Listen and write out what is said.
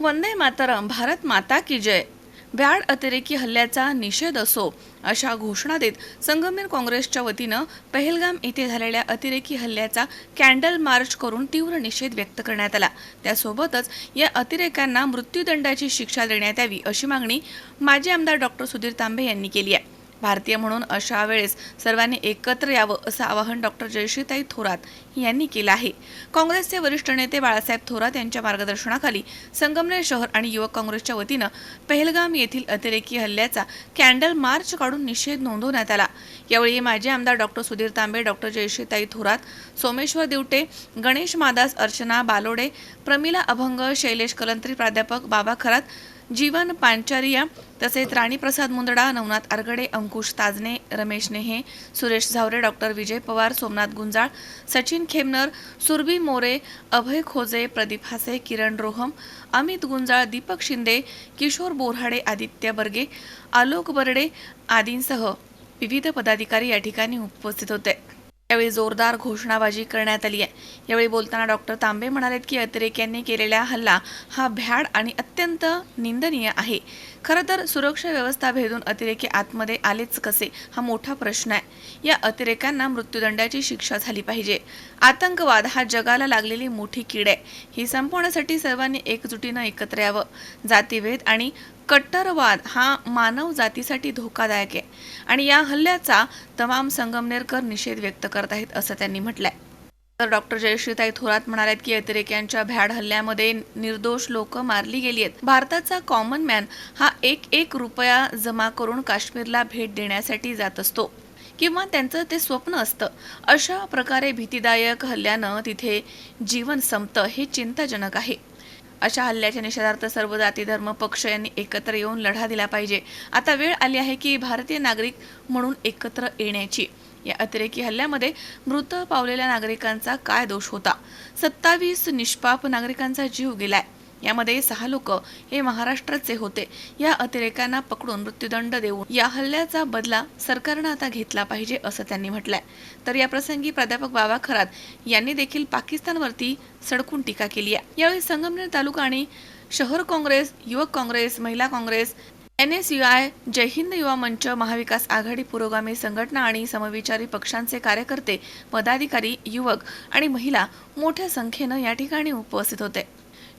वंदे मातरम भारत माता की जय. भ्याड अतिरेकी हल्ल्याचा निषेध असो अशा घोषणा देत संगमेर काँग्रेसच्या वतीनं पहलगाम येथे झालेल्या अतिरेकी हल्ल्याचा कॅन्डल मार्च करून तीव्र निषेध व्यक्त करण्यात आला. त्यासोबतच या अतिरेक्यांना मृत्यूदंडाची शिक्षा देण्यात यावी अशी मागणी माजी आमदार डॉक्टर सुधीर तांबे यांनी केली आहे. भारतीय म्हणून अशा वेळेस सर्वांनी एकत्र यावं असं आवाहन डॉक्टर जयश्रीताई थोरात यांनी केलं आहे. काँग्रेसचे वरिष्ठ नेते बाळासाहेब थोरात यांच्या मार्गदर्शनाखाली संगमनेर शहर आणि युवक काँग्रेसच्या वतीनं पहलगाम येथील अतिरेकी हल्ल्याचा कॅन्डल मार्च काढून निषेध नोंदवण्यात आला. यावेळी माजी आमदार डॉक्टर सुधीर तांबे डॉक्टर जयश्रीताई थोरात सोमेश्वर दिवटे गणेश मादास अर्चना बालोडे प्रमिला अभंग शैलेश कलंत्री प्राध्यापक बाबा खरात जीवन पांचारिया तसेच राणीप्रसाद मुंदडा नवनाथ आरगडे अंकुश ताजने रमेश नेहे सुरेश झावरे डॉक्टर विजय पवार सोमनाथ गुंजाळ सचिन खेमनर सुरभी मोरे अभय खोजे प्रदीप हासे किरण रोहम अमित गुंजाळ दीपक शिंदे किशोर बोरहाडे आदित्य बर्गे आलोक बर्डे आदींसह विविध पदाधिकारी या ठिकाणी उपस्थित होते. यावेळी जोरदार घोषणाबाजी करण्यात आली आहे. यावेळी बोलताना डॉक्टर तांबे म्हणालेत की अतिरेक्यांनी केलेला हल्ला हा भ्याड आणि अत्यंत निंदनीय आहे. खरं तर सुरक्षा व्यवस्था भेदून अतिरेकी आतमध्ये आलेच कसे हा मोठा प्रश्न आहे. या अतिरेक्यांना मृत्यूदंडाची शिक्षा झाली पाहिजे. आतंकवाद हा जगाला लागलेली मोठी कीड आहे. ही संपवण्यासाठी सर्वांनी एकजुटीनं एकत्र यावं. जातीभेद आणि कट्टरवाद हा मानव जातीसाठी धोकादायक आहे आणि या हल्ल्याचा तमाम संगमनेरकर निषेध व्यक्त करत आहेत असं त्यांनी म्हटलंय. तर डॉक्टर जयश्रीताई थोरात म्हणाल्यात की अतिरेक्यांच्या भ्याड हल्ल्यामध्ये निर्दोष लोक मारली गेली आहेत. भारताचा कॉमन मॅन हा एक एक रुपया जमा करून काश्मीरला भेट देण्यासाठी जात असतो. किंवा त्यांचं ते स्वप्न असतं. अशा प्रकारे भीतीदायक हल्ल्यानं तिथे जीवन संपतं हे चिंताजनक आहे. अशा हल्ल्याच्या निषेधार्थ सर्व जाती धर्म पक्ष यांनी एकत्र येऊन लढा दिला पाहिजे. आता वेळ आली आहे की भारतीय नागरिक म्हणून एकत्र येण्याची. या अतिरेकी हल्ल्यामध्ये मृत पावलेल्या नागरिकांचा काय दोष होता? सत्तावीस निष्पाप नागरिकांचा जीव गेलाय. यामध्ये सहा लोक हे महाराष्ट्राचे होते. या अतिरेकांना पकडून मृत्यूदंड देऊन या हल्ल्याचा बदला सरकारनं आता घेतला पाहिजे असं त्यांनी म्हटलंय. तर या प्रसंगी प्राध्यापक बाबा खरात यांनी देखील पाकिस्तानवरती सडकून टीका केली आहे. यावेळी संगमनेर तालुका आणि शहर काँग्रेस युवक काँग्रेस महिला Congress N S U I Jai Hind Yuva Manch Mahavikas आघाडी पुरोगामी संघटना आणि समविचारी पक्षांचे कार्यकर्ते पदाधिकारी युवक आणि महिला मोठ्या संख्येनं या ठिकाणी उपस्थित होते.